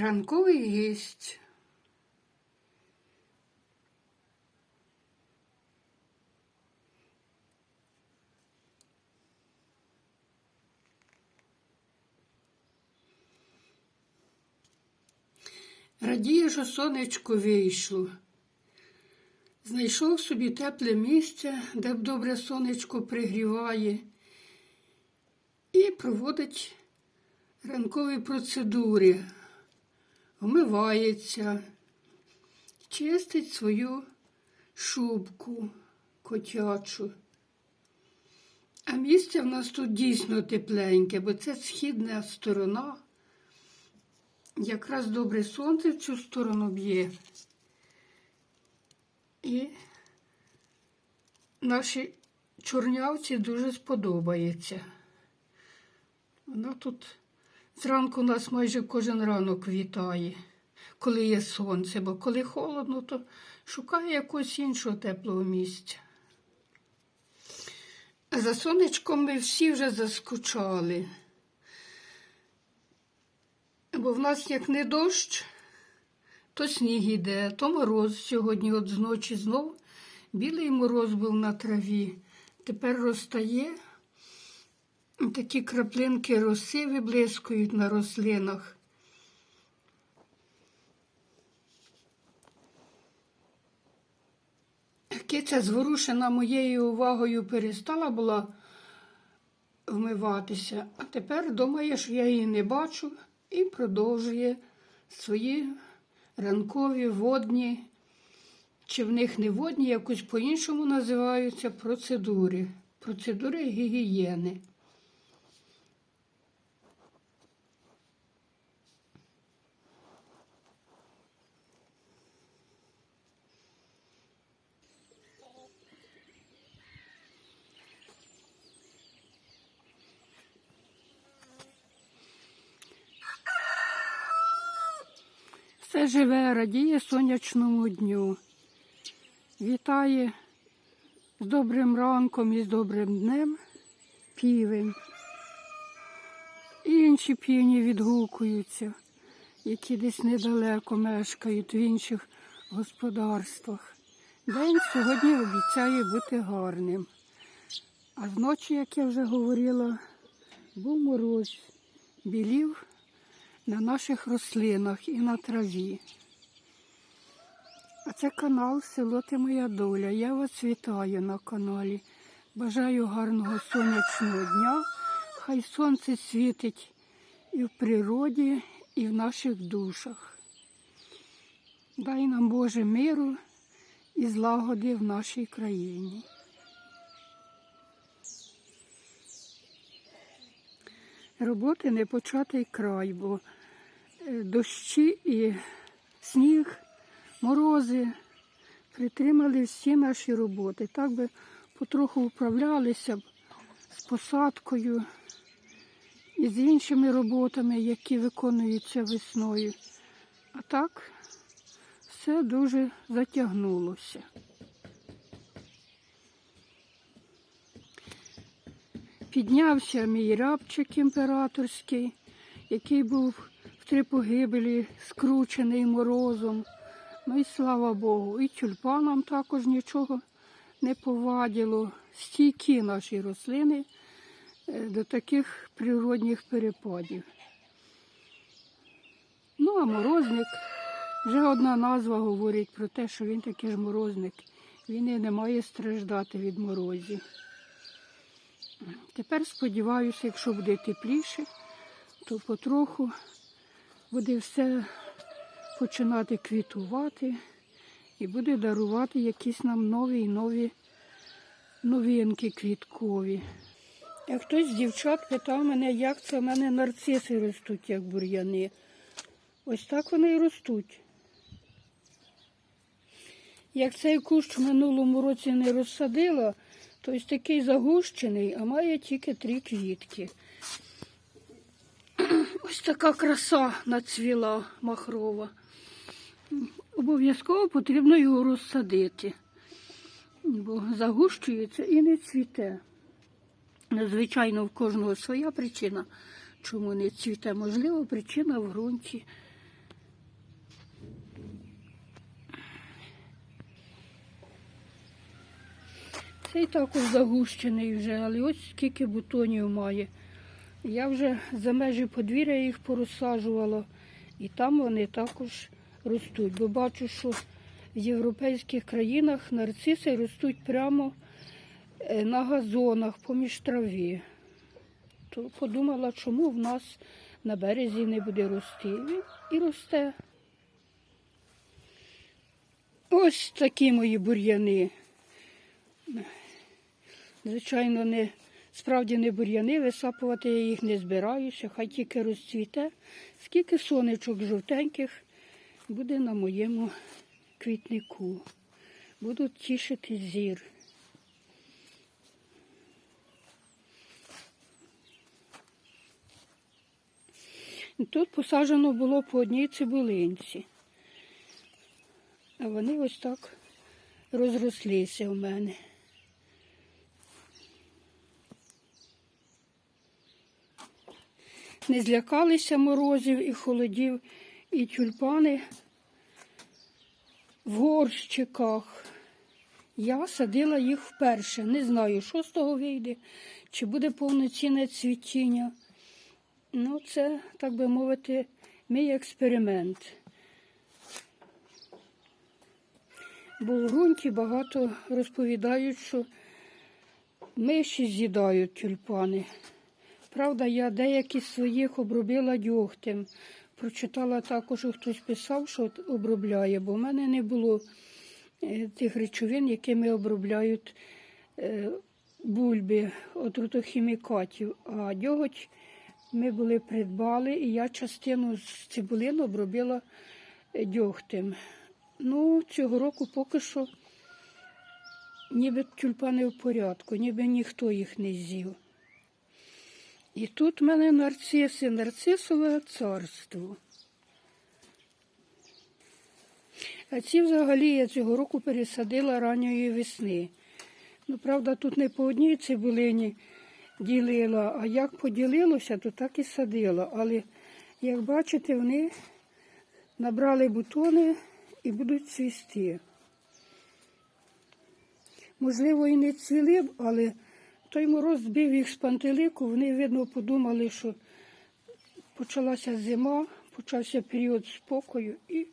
Ранковий гість. Радіє, що сонечко вийшло. Знайшов собі тепле місце, де б добре сонечко пригріває, і проводить ранкові процедури, вмивається, чистить свою шубку котячу. А місце в нас тут дійсно тепленьке, бо це східна сторона. Якраз добре сонце в цю сторону б'є. І нашій чорнявці дуже сподобається. Вона тут зранку нас майже кожен ранок вітає, коли є сонце, бо коли холодно, то шукає якогось іншого теплого місця. За сонечком ми всі вже заскучали. Бо в нас як не дощ, то сніг іде, то мороз сьогодні от зночі знов білий мороз був на траві. Тепер розтає, такі краплинки роси виблискують на рослинах. Киця зворушена моєю увагою перестала була вмиватися, а тепер думає, що я її не бачу і продовжує свої ранкові водні, чи в них не водні, якось по-іншому називаються процедури. Процедури гігієни. Все живе, радіє сонячному дню. Вітає з добрим ранком і з добрим днем півень. Інші півні відгукуються, які десь недалеко мешкають в інших господарствах. День сьогодні обіцяє бути гарним. А зночі, як я вже говорила, був мороз, білів на наших рослинах і на траві. А це канал Село Ти Моя Доля. Я вас вітаю на каналі. Бажаю гарного сонячного дня. Хай сонце світить і в природі, і в наших душах. Дай нам Боже миру і злагоди в нашій країні. Роботи не початий край, бо дощі і сніг, морози притримали всі наші роботи. Так би потроху управлялися б з посадкою і з іншими роботами, які виконуються весною. А так все дуже затягнулося. Піднявся мій рабчик імператорський, який був три погибелі, скручений морозом. Ну і слава Богу, і тюльпанам також нічого не повадило. Стійкі наші рослини е, до таких природних перепадів. Ну, а морозник, вже одна назва говорить про те, що він такий ж морозник. Він і не має страждати від морозів. Тепер сподіваюся, якщо буде тепліше, то потроху буде все починати квітувати і буде дарувати якісь нам нові і нові новинки квіткові. Як хтось з дівчат питав мене, як це в мене нарциси ростуть, як бур'яни. Ось так вони і ростуть. Як цей кущ в минулому році не розсадила, то ось такий загущений, а має тільки три квітки. Ось така краса нацвіла махрова. Обов'язково потрібно його розсадити, бо загущується і не цвіте. Звичайно, в кожного своя причина, чому не цвіте. Можливо, причина в ґрунті. Цей також загущений вже, але ось скільки бутонів має. Я вже за межі подвір'я їх порозсаджувала, і там вони також ростуть. Бо бачу, що в європейських країнах нарциси ростуть прямо е, на газонах поміж траві. То подумала, чому в нас на березі не буде рости. І росте. Ось такі мої бур'яни. Звичайно, не, справді не бур'яни, висапувати я їх не збираюся, хай тільки розцвіте. Скільки сонечок жовтеньких буде на моєму квітнику. Будуть тішити зір. Тут посаджено було по одній цибулинці. А вони ось так розрослися у мене. Не злякалися морозів і холодів, і тюльпани в горщиках. Я садила їх вперше. Не знаю, що з того вийде, чи буде повноцінне цвітіння. Ну, це, так би мовити, мій експеримент. Бо в ґрунті багато розповідають, що миші з'їдають тюльпани. Правда, я деякі з своїх обробила дьогтем. Прочитала також, що хтось писав, що обробляє, бо в мене не було е, тих речовин, якими обробляють е, бульби отрутохімікатів. А дьоготь ми були придбали, і я частину з цибулин обробила е, дьогтем. Ну, цього року поки що ніби тюльпани в порядку, ніби ніхто їх не з'їв. І тут в мене нарциси, нарцисове царство. А ці взагалі я цього року пересадила ранньої весни. Ну, правда, тут не по одній цибулині ділила, а як поділилося, то так і садила. Але, як бачите, вони набрали бутони і будуть цвісти. Можливо, і не цвіли б, але той мороз збив їх з пантелику, вони, видно, подумали, що почалася зима, почався період спокою і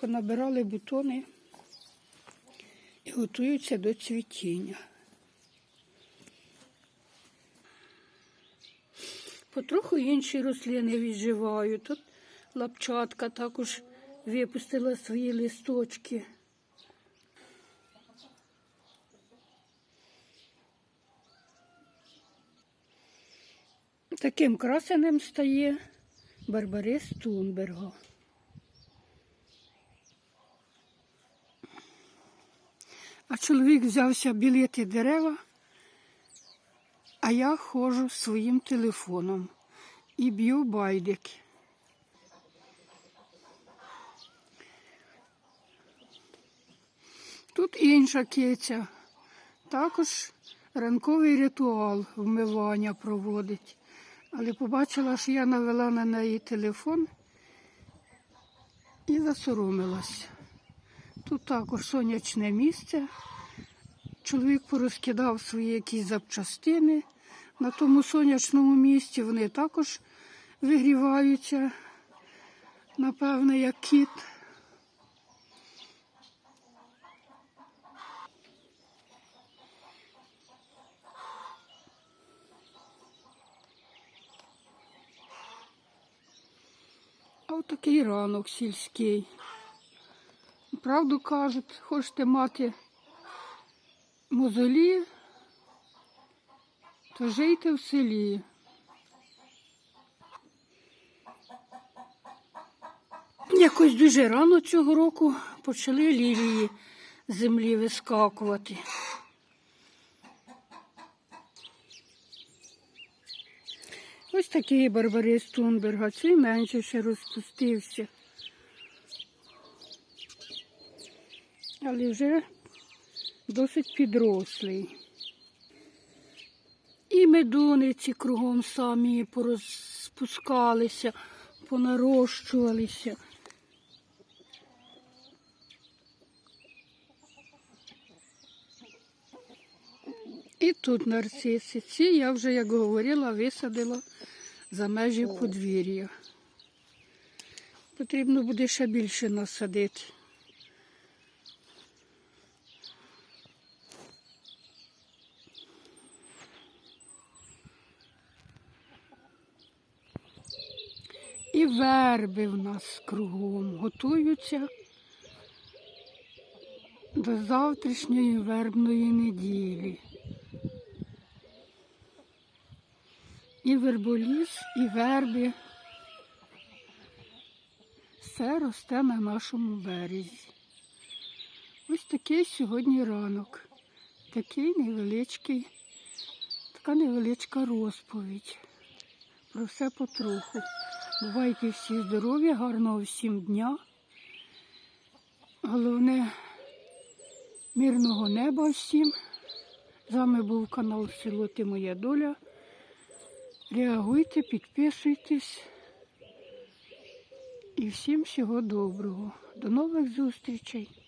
понабирали бутони і готуються до цвітіння. Потроху інші рослини відживають. Тут лапчатка також випустила свої листочки. Таким красеним стає Барбарис Тунберга. А чоловік взявся білити дерева, а я ходжу своїм телефоном і б'ю байдики. Тут інша киця, також ранковий ритуал вмивання проводить. Але побачила, що я навела на неї телефон і засоромилась. Тут також сонячне місце. Чоловік порозкидав свої якісь запчастини. На тому сонячному місці вони також вигріваються, напевне, як кіт. А от такий ранок сільський. Правду кажуть, хочете мати мозолі, то жийте в селі. Якось дуже рано цього року почали лілії землі вискакувати. Ось такий барбарис Тунберга, цей менше ще розпустився. Але вже досить підрослий. І медуниці кругом самі порозпускалися, понарощувалися. Тут нарциси. Ці я вже, як говорила, висадила за межі подвір'я. Потрібно буде ще більше насадити. І верби в нас кругом готуються до завтрашньої вербної неділі. І верболіс, і верби. Все росте на нашому березі. Ось такий сьогодні ранок. Такий невеличкий, така невеличка розповідь. Про все потроху. Бувайте всі здорові, гарного всім дня. Головне мирного неба всім. З вами був канал Село Ти Моя Доля. Реагуйте, підписуйтесь. І всім всього доброго. До нових зустрічей.